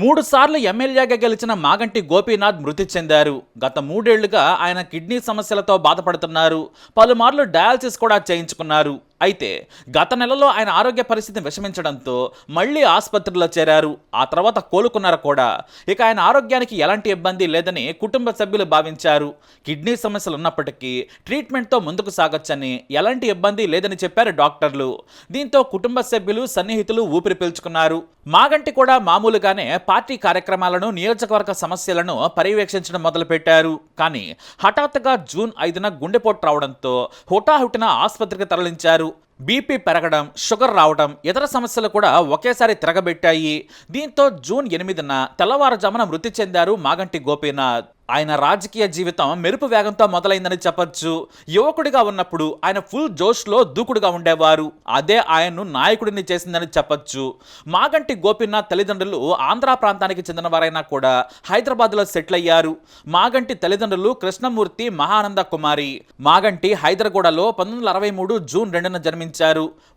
మూడుసార్లు ఎమ్మెల్యేగా గెలిచిన మాగంటి గోపీనాథ్ మృతి చెందారు. గత మూడేళ్ళుగా ఆయన కిడ్నీ సమస్యలతో బాధపడుతున్నారు. పలుమార్లు డయాలసిస్ కూడా చేయించుకున్నారు. అయితే గత నెలలో ఆయన ఆరోగ్య పరిస్థితి విషమించడంతో మళ్ళీ ఆసుపత్రిలో చేరారు. ఆ తర్వాత కోలుకున్నారు కూడా? ఇక ఆయన ఆరోగ్యానికి ఎలాంటి ఇబ్బంది లేదని కుటుంబ సభ్యులు భావించారు. కిడ్నీ సమస్యలు ఉన్నప్పటికీ ట్రీట్మెంట్తో ముందుకు సాగొచ్చని ఎలాంటి ఇబ్బంది లేదని చెప్పారు డాక్టర్లు. దీంతో కుటుంబ సభ్యులు సన్నిహితులు ఊపిరి పీల్చుకున్నారు. మాగంటి కూడా మామూలుగానే పార్టీ కార్యక్రమాలను నియోజకవర్గ సమస్యలను పర్యవేక్షించడం మొదలుపెట్టారు. కానీ హఠాత్తుగా జూన్ ఐదున గుండెపోటు రావడంతో హుటాహుటిన ఆసుపత్రికి తరలించారు. る బీపీ పెరగడం షుగర్ రావడం ఇతర సమస్యలు కూడా ఒకేసారి తిరగబెట్టాయి. దీంతో జూన్ ఎనిమిదిన తెల్లవారుజామున మృతి చెందారు మాగంటి గోపీనాథ్. ఆయన రాజకీయ జీవితం మెరుపు వేగంతో మొదలైందని చెప్పొచ్చు. యువకుడిగా ఉన్నప్పుడు ఆయన ఫుల్ జోష్లో దూకుడుగా ఉండేవారు. అదే ఆయన్ను నాయకుడిని చేసిందని చెప్పొచ్చు. మాగంటి గోపీనాథ్ తల్లిదండ్రులు ఆంధ్ర ప్రాంతానికి చెందినవారైనా కూడా హైదరాబాద్లో సెటిల్ అయ్యారు మాగంటి తల్లిదండ్రులు కృష్ణమూర్తి మహానంద కుమారి. మాగంటి హైదరగూడలో పంతొమ్మిది వందల అరవై మూడు జూన్ రెండున జన్మించారు.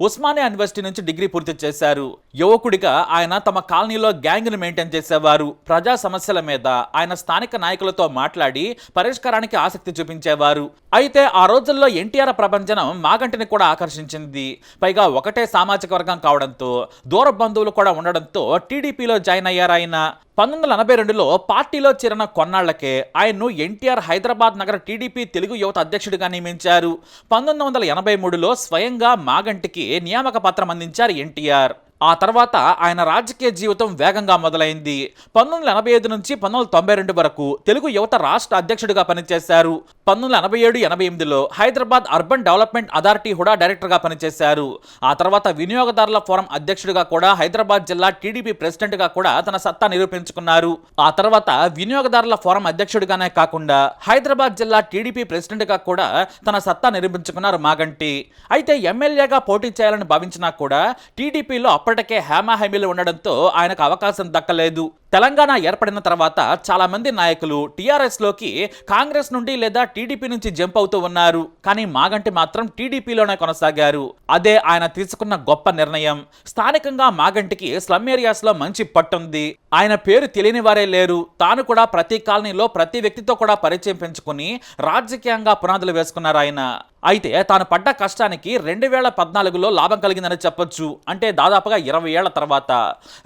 ఉస్మానియా యూనివర్సిటీ నుంచి డిగ్రీ పూర్తి చేశారు. యువకుడిగా ఆయన తమ కాలనీలో గ్యాంగ్ను మెయింటైన్ చేసేవారు. ప్రజా సమస్యల మీద ఆయన స్థానిక నాయకులతో మాట్లాడి పరిష్కారానికి ఆసక్తి చూపించేవారు. అయితే ఆ రోజుల్లో ఎన్టీఆర్ ప్రపంచనం మాగంటిని కూడా ఆకర్షించింది. పైగా ఒకటే సామాజిక వర్గం కావడంతో దూర బంధువులు కూడా ఉండడంతో టీడీపీలో జాయిన్ అయ్యారు ఆయన పంతొమ్మిది వందల ఎనభై రెండులో పార్టీలో చేరిన కొన్నాళ్ళకే ఆయన్ను ఎన్టీఆర్ హైదరాబాద్ నగర టీడీపీ తెలుగు యువత అధ్యక్షుడిగా నియమించారు. పంతొమ్మిది వందల ఎనభై మూడులో స్వయంగా మాగంటికి నియామక పత్రం అందించారు ఎన్టీఆర్. ఆ తర్వాత ఆయన రాజకీయ జీవితం వేగంగా మొదలైంది. పంతొమ్మిది వందల ఎనభై ఐదు నుంచి పంతొమ్మిది వందల తొంభై రెండు వరకు తెలుగు యువత రాష్ట్ర అధ్యక్షుడిగా పనిచేశారు. పంతొమ్మిది వందల ఎనభై ఏడు ఎనభై ఎనిమిదిలో Hyderabad urban development authority HUDA డైరెక్టర్గా పనిచేశారు. ఆ తర్వాత వినియోగదారుల ఫోరం అధ్యక్షుడిగా కూడా హైదరాబాద్ జిల్లా టీడీపీ ప్రెసిడెంట్గా కూడా తన సత్తా నిరూపించుకున్నారు. ఆ తర్వాత వినియోగదారుల ఫోరం అధ్యక్షుడిగానే కాకుండా హైదరాబాద్ జిల్లా టీడీపీ ప్రెసిడెంట్గా కూడా తన సత్తా నిరూపించుకున్నారు మాగంటి. అయితే ఎమ్మెల్యేగా పోటీ చేయాలని భావించినా కూడా టీడీపీలో అప్పటికే హేమాహేమీలు ఉండడంతో ఆయనకు అవకాశం దక్కలేదు. తెలంగాణ ఏర్పడిన తర్వాత చాలా మంది నాయకులు టీఆర్ఎస్లోకి కాంగ్రెస్ నుండి లేదా టీడీపీ నుంచి జంప్ అవుతూ ఉన్నారు. కానీ మాగంటి మాత్రం టీడీపీలోనే కొనసాగారు. అదే ఆయన తీసుకున్న గొప్ప నిర్ణయం. స్థానికంగా మాగంటికి స్లమ్ ఏరియాస్లో మంచి పట్టుంది ఆయన పేరు తెలియని వారే లేరు. తాను కూడా ప్రతి కాలనీలో ప్రతి వ్యక్తితో కూడా పరిచయం పెంచుకుని రాజకీయంగా పునాదులు వేసుకున్నారు ఆయన. అయితే తాను పడ్డ కష్టానికి రెండు వేల పద్నాలుగులో లాభం కలిగిందని చెప్పొచ్చు. అంటే దాదాపుగా ఇరవై ఏళ్ళ తర్వాత.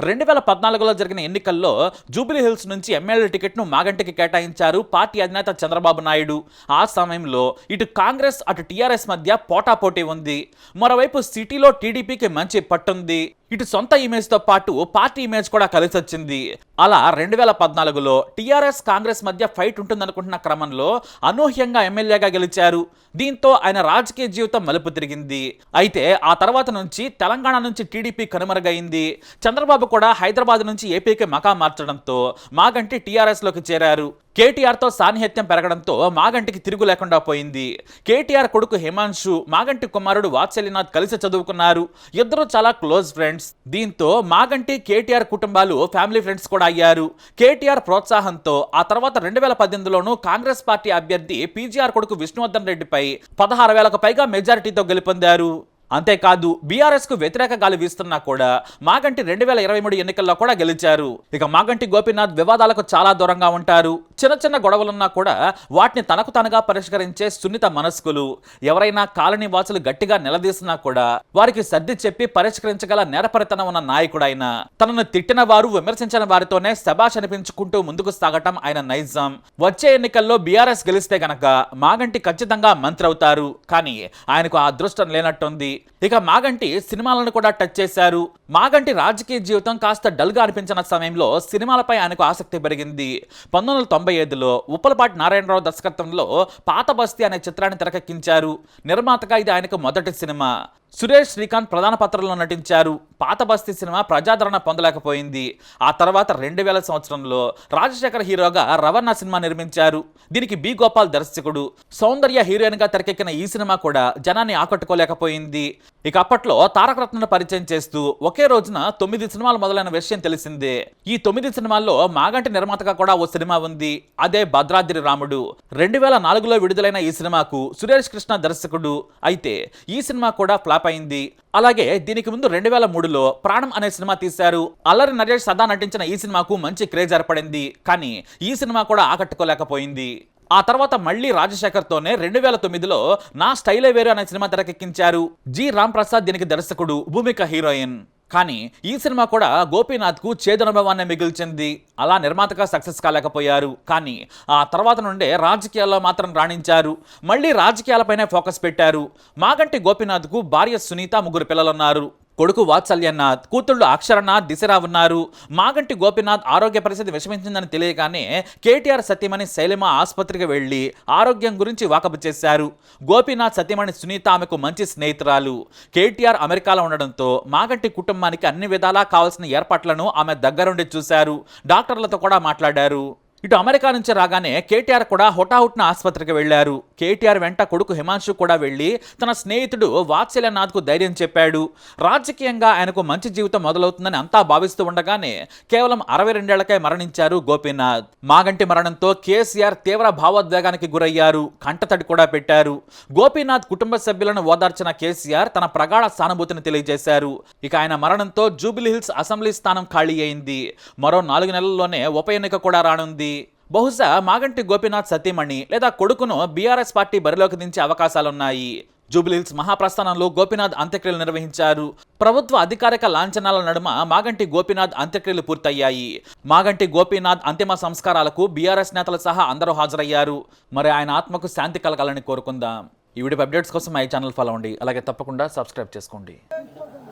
రెండు వేల పద్నాలుగులో జరిగిన ఎన్నికల్లో జూబిలీ హిల్స్ నుంచి ఎమ్మెల్యే టికెట్ను మాగంటికి కేటాయించారు పార్టీ అధినేత చంద్రబాబు నాయుడు. ఆ సమయంలో ఇటు కాంగ్రెస్ అటు టీఆర్ఎస్ మధ్య పోటాపోటీ ఉంది. మరోవైపు సిటీలో టీడీపీకి మంచి పట్టుంది. ఇటు సొంత ఇమేజ్తో పాటు పార్టీ ఇమేజ్ కూడా కలిసి వచ్చింది. అలా రెండు వేల పద్నాలుగులో టీఆర్ఎస్ కాంగ్రెస్ మధ్య ఫైట్ ఉంటుందనుకుంటున్న క్రమంలో అనూహ్యంగా ఎమ్మెల్యేగా గెలిచారు. దీంతో ఆయన రాజకీయ జీవితం మలుపు తిరిగింది. అయితే ఆ తర్వాత నుంచి తెలంగాణ నుంచి టీడీపీ కనుమరుగైంది. చంద్రబాబు కూడా హైదరాబాద్ నుంచి ఏపీకి మకా మార్చడంతో మాగంటి టీఆర్ఎస్లోకి చేరారు. కేటీఆర్తో సాన్నిహిత్యం పెరగడంతో మాగంటికి తిరుగు లేకుండా పోయింది. కేటీఆర్ కొడుకు హిమాంశు మాగంటి కుమారుడు వాత్సల్యనాథ్ కలిసి చదువుకున్నారు. ఇద్దరు చాలా క్లోజ్ ఫ్రెండ్స్. దీంతో మాగంటి కేటీఆర్ కుటుంబాలు ఫ్యామిలీ ఫ్రెండ్స్ కూడా అయ్యారు. కేటీఆర్ ప్రోత్సాహంతో ఆ తర్వాత రెండు వేల పద్దెనిమిదిలోనూ కాంగ్రెస్ పార్టీ అభ్యర్థి పీజీఆర్ కొడుకు విష్ణువర్ధన్ రెడ్డిపై పదహారు వేలకు పైగా మెజారిటీతో గెలుపొందారు. అంతేకాదు బీఆర్ఎస్కు వ్యతిరేక గాలి వీస్తున్నా కూడా మాగంటి రెండు వేల ఇరవై మూడు ఎన్నికల్లో కూడా గెలిచారు. ఇక మాగంటి గోపీనాథ్ వివాదాలకు చాలా దూరంగా ఉంటారు. చిన్న చిన్న గొడవలున్నా కూడా వాటిని తనకు తనగా పరిష్కరించే సున్నిత మనస్కులు. ఎవరైనా కాలనీ వాసులు గట్టిగా నిలదీసినా కూడా వారికి సర్ది చెప్పి పరిష్కరించగల నేరపరితనం ఉన్న నాయకుడు ఆయన తనను తిట్టిన వారు విమర్శించిన వారితోనే శబాష్ అనిపించుకుంటూ ముందుకు సాగటం ఆయన నైజం. వచ్చే ఎన్నికల్లో బీఆర్ఎస్ గెలిస్తే గనక మాగంటి ఖచ్చితంగా మంత్రి అవుతారు కానీ ఆయనకు ఆ అదృష్టం లేనట్టుంది. ఇక మాగంటి సినిమాలను కూడా టచ్ చేశారు. మాగంటి రాజకీయ జీవితం కాస్త డల్గా అనిపించిన సమయంలో సినిమాలపై ఆయనకు ఆసక్తి పెరిగింది. పంతొమ్మిది వందల తొంభై ఐదులో ఉప్పలపాటి నారాయణరావు దర్శకత్వంలో పాత బస్తీ అనే చిత్రాన్ని తెరకెక్కించారు. నిర్మాతగా ఇది ఆయనకు మొదటి సినిమా. సురేష్ శ్రీకాంత్ ప్రధాన పాత్రలో నటించారు. పాత బస్తీ సినిమా ప్రజాదరణ పొందలేకపోయింది. ఆ తర్వాత రెండు వేల సంవత్సరంలో రాజశేఖర్ హీరోగా రవణ సినిమా నిర్మించారు. దీనికి బి గోపాల్ దర్శకుడు. సౌందర్య హీరోయిన్గా తెరకెక్కిన ఈ సినిమా కూడా జనాన్ని ఆకట్టుకోలేకపోయింది. ఇక అప్పట్లో తారక రత్నను పరిచయం చేస్తూ ఒకే రోజున తొమ్మిది సినిమాలు మొదలైన విషయం తెలిసిందే. ఈ తొమ్మిది సినిమాల్లో మాగంటి నిర్మాతగా కూడా ఓ సినిమా ఉంది. అదే భద్రాద్రి రాముడు. రెండు వేల నాలుగులో విడుదలైన ఈ సినిమాకు సురేష్ కృష్ణ దర్శకుడు. అయితే ఈ సినిమా కూడా ఫ్లాప్ అయింది. అలాగే దీనికి ముందు రెండు వేల మూడులో ప్రాణం అనే సినిమా తీశారు. అల్లరి నరేష్ సదా నటించిన ఈ సినిమాకు మంచి క్రేజ్ ఏర్పడింది. కానీ ఈ సినిమా కూడా ఆకట్టుకోలేకపోయింది. ఆ తర్వాత మళ్ళీ రాజశేఖర్తోనే రెండు వేల తొమ్మిదిలో నా స్టైలే వేరు అనే సినిమా తెరకెక్కించారు. జి. రామ్ ప్రసాద్ దీనికి దర్శకుడు భూమిక హీరోయిన్. కానీ ఈ సినిమా కూడా గోపీనాథ్కు చేదనుభవాన్ని మిగిల్చింది. అలా నిర్మాతగా సక్సెస్ కాలేకపోయారు. కానీ ఆ తర్వాత నుండే రాజకీయాల్లో మాత్రం రాణించారు. మళ్ళీ రాజకీయాలపైనే ఫోకస్ పెట్టారు. మాగంటి గోపీనాథ్కు భార్య సునీత ముగ్గురు పిల్లలున్నారు. కొడుకు వాత్సల్యనాథ్ కూతుళ్ళు అక్షరనాథ్ దిశరా ఉన్నారు మాగంటి గోపీనాథ్ ఆరోగ్య పరిస్థితి విషమించిందని తెలియగానే కేటీఆర్ సత్యమణి శైలిమ ఆసుపత్రికి వెళ్ళి ఆరోగ్యం గురించి వాకపు చేశారు. గోపీనాథ్ సత్యమణి సునీత ఆమెకు మంచి స్నేహితురాలు. కేటీఆర్ అమెరికాలో ఉండడంతో మాగంటి కుటుంబానికి అన్ని విధాలా కావాల్సిన ఏర్పాట్లను ఆమె దగ్గరుండి చూశారు. డాక్టర్లతో కూడా మాట్లాడారు. ఇటు అమెరికా నుంచి రాగానే కేటీఆర్ కూడా హుటాహుట్న ఆసుపత్రికి వెళ్ళారు కేటీఆర్ వెంట కొడుకు హిమాంశు కూడా వెళ్ళి తన స్నేహితుడు వాత్సల్యనాథ్కు ధైర్యం చెప్పాడు. రాజకీయంగా ఆయనకు మంచి జీవితం మొదలవుతుందని అంతా భావిస్తూ ఉండగానే కేవలం అరవై రెండేళ్ళకే మరణించారు గోపీనాథ్. మాగంటి మరణంతో కేసీఆర్ తీవ్ర భావోద్వేగానికి గురయ్యారు. కంటతడి కూడా పెట్టారు. గోపీనాథ్ కుటుంబ సభ్యులను ఓదార్చిన కేసీఆర్ తన ప్రగాఢ సానుభూతిని తెలియజేశారు. ఇక ఆయన మరణంతో జూబిలీహిల్స్ అసెంబ్లీ స్థానం ఖాళీ అయింది. మరో నాలుగు నెలల్లోనే ఉప ఎన్నిక కూడా రానుంది. బహుశా మాగంటి గోపీనాథ్ సతీమణి లేదా కొడుకును బీఆర్ఎస్ పార్టీ బరిలోకి దించే అవకాశాలున్నాయి. జూబిలీహిల్స్ మహాప్రస్థానంలో గోపీనాథ్ అంత్యక్రియలు నిర్వహించారు. ప్రభుత్వ అధికారిక లాంఛనాల నడుమ మాగంటి గోపీనాథ్ అంత్యక్రియలు పూర్తయ్యాయి. మాగంటి గోపీనాథ్ అంతిమ సంస్కారాలకు బీఆర్ఎస్ నేతలు సహా అందరూ హాజరయ్యారు. మరి ఆయన ఆత్మకు శాంతి కలగాలని కోరుకుందాం. ఈ వీడియో అప్డేట్స్ కోసం మా ఛానల్ ఫాలో అవ్వండి. అలాగే తప్పకుండా సబ్స్క్రైబ్ చేసుకోండి.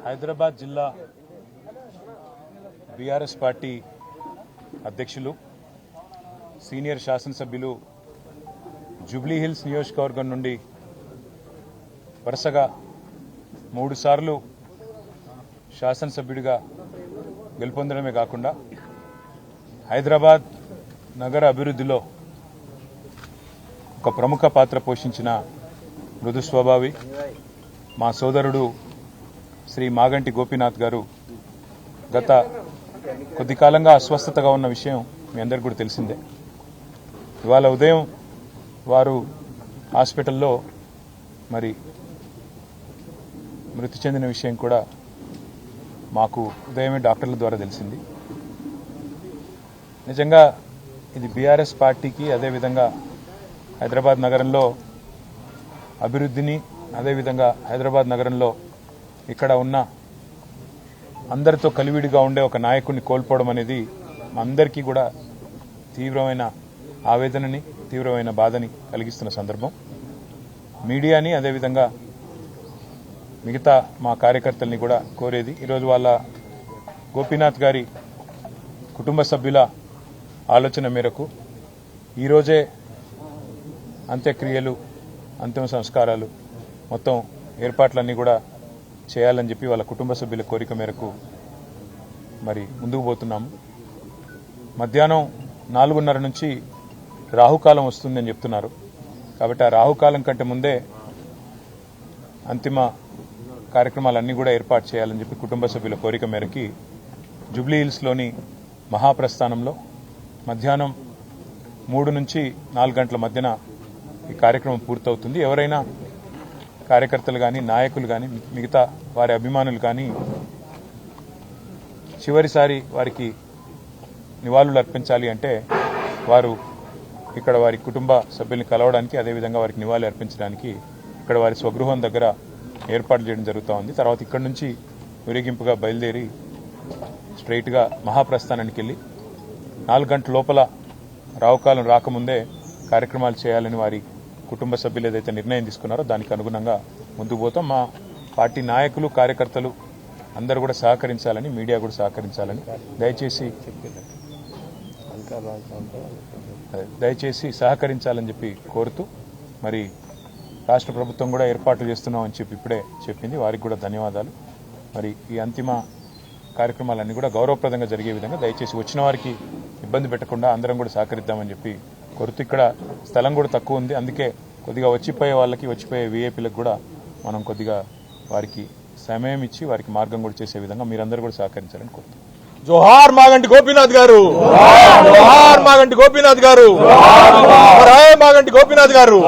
హైదరాబాద్ జిల్లా బీఆర్ఎస్ పార్టీ అధ్యక్షులు సీనియర్ శాసనసభ్యులు జూబ్లీహిల్స్ నియోజకవర్గం నుండి వరుసగా మూడుసార్లు శాసనసభ్యుడిగా గెలుపొందడమే కాకుండా హైదరాబాద్ నగర అభివృద్ధిలో ఒక ప్రముఖ పాత్ర పోషించిన మృదు స్వభావి మా సోదరుడు శ్రీ మాగంటి గోపీనాథ్ గారు గత కొద్ది కాలంగా అస్వస్థతగా ఉన్న విషయం మీ అందరికి కూడా తెలిసిందే. ఇవాళ ఉదయం వారు హాస్పిటల్లో మరి మృతి చెందిన విషయం కూడా మాకు ఉదయమే డాక్టర్ల ద్వారా తెలిసింది. నిజంగా ఇది బీఆర్ఎస్ పార్టీకి అదేవిధంగా హైదరాబాద్ నగరంలో అభివృద్ధిని అదేవిధంగా హైదరాబాద్ నగరంలో ఇక్కడ ఉన్న అందరితో కలివిడిగా ఉండే ఒక నాయకుడిని కోల్పోవడం అనేది అందరికీ కూడా తీవ్రమైన ఆవేదనని తీవ్రమైన బాధని కలిగిస్తున్న సందర్భం. మీడియాని అదేవిధంగా మిగతా మా కార్యకర్తల్ని కూడా కోరేది ఈరోజు వాళ్ళ గోపీనాథ్ గారి కుటుంబ సభ్యుల ఆలోచన మేరకు ఈరోజే అంత్యక్రియలు అంతిమ సంస్కారాలు మొత్తం ఏర్పాట్లన్నీ కూడా చేయాలని చెప్పి వాళ్ళ కుటుంబ సభ్యుల కోరిక మేరకు మరి ముందుకు పోతున్నాము. మధ్యాహ్నం నాలుగున్నర నుంచి రాహుకాలం వస్తుందని చెప్తున్నారు. కాబట్టి ఆ రాహుకాలం కంటే ముందే అంతిమ కార్యక్రమాలన్నీ కూడా ఏర్పాటు చేయాలని చెప్పి కుటుంబ సభ్యుల కోరిక మేరకి జూబ్లీ హిల్స్లోని మహాప్రస్థానంలో మధ్యాహ్నం మూడు నుంచి నాలుగు గంటల మధ్యన ఈ కార్యక్రమం పూర్తవుతుంది. ఎవరైనా కార్యకర్తలు కానీ నాయకులు కానీ మిగతా వారి అభిమానులు కానీ చివరిసారి వారికి నివాళులు అర్పించాలి అంటే వారు ఇక్కడ వారి కుటుంబ సభ్యుల్ని కలవడానికి అదేవిధంగా వారికి నివాళి అర్పించడానికి ఇక్కడ వారి స్వగృహం దగ్గర ఏర్పాటు చేయడం జరుగుతూ ఉంది. తర్వాత ఇక్కడ నుంచి ఊరేగింపుగా బయలుదేరి స్ట్రైట్గా మహాప్రస్థానానికి వెళ్ళి నాలుగు గంటల లోపల రావుకాలం రాకముందే కార్యక్రమాలు చేయాలని వారి కుటుంబ సభ్యులు ఏదైతే నిర్ణయం తీసుకున్నారో దానికి అనుగుణంగా ముందుకు పోతాం. మా పార్టీ నాయకులు కార్యకర్తలు అందరూ కూడా సహకరించాలని మీడియా కూడా సహకరించాలని దయచేసి చెప్పారు దయచేసి సహకరించాలని చెప్పి కోరుతూ మరి రాష్ట్ర ప్రభుత్వం కూడా ఏర్పాట్లు చేస్తున్నామని చెప్పి ఇప్పుడే చెప్పింది. వారికి కూడా ధన్యవాదాలు. మరి ఈ అంతిమ కార్యక్రమాలన్నీ కూడా గౌరవప్రదంగా జరిగే విధంగా దయచేసి వచ్చిన వారికి ఇబ్బంది పెట్టకుండా అందరం కూడా సహకరిద్దామని చెప్పి కొరత ఇక్కడ స్థలం కూడా తక్కువ ఉంది. అందుకే కొద్దిగా వచ్చిపోయే వాళ్ళకి వచ్చిపోయే వీఐపీలకు కూడా మనం కొద్దిగా వారికి సమయం ఇచ్చి వారికి మార్గం కూడా చేసే విధంగా మీరందరూ కూడా సహకరించాలని కోరుతున్నాం జోహార్ మాగంటి గోపీనాథ్ గారు. జోహార్ మాగంటి గోపీనాథ్ గారు. మాగంటి గోపీనాథ్ గారు.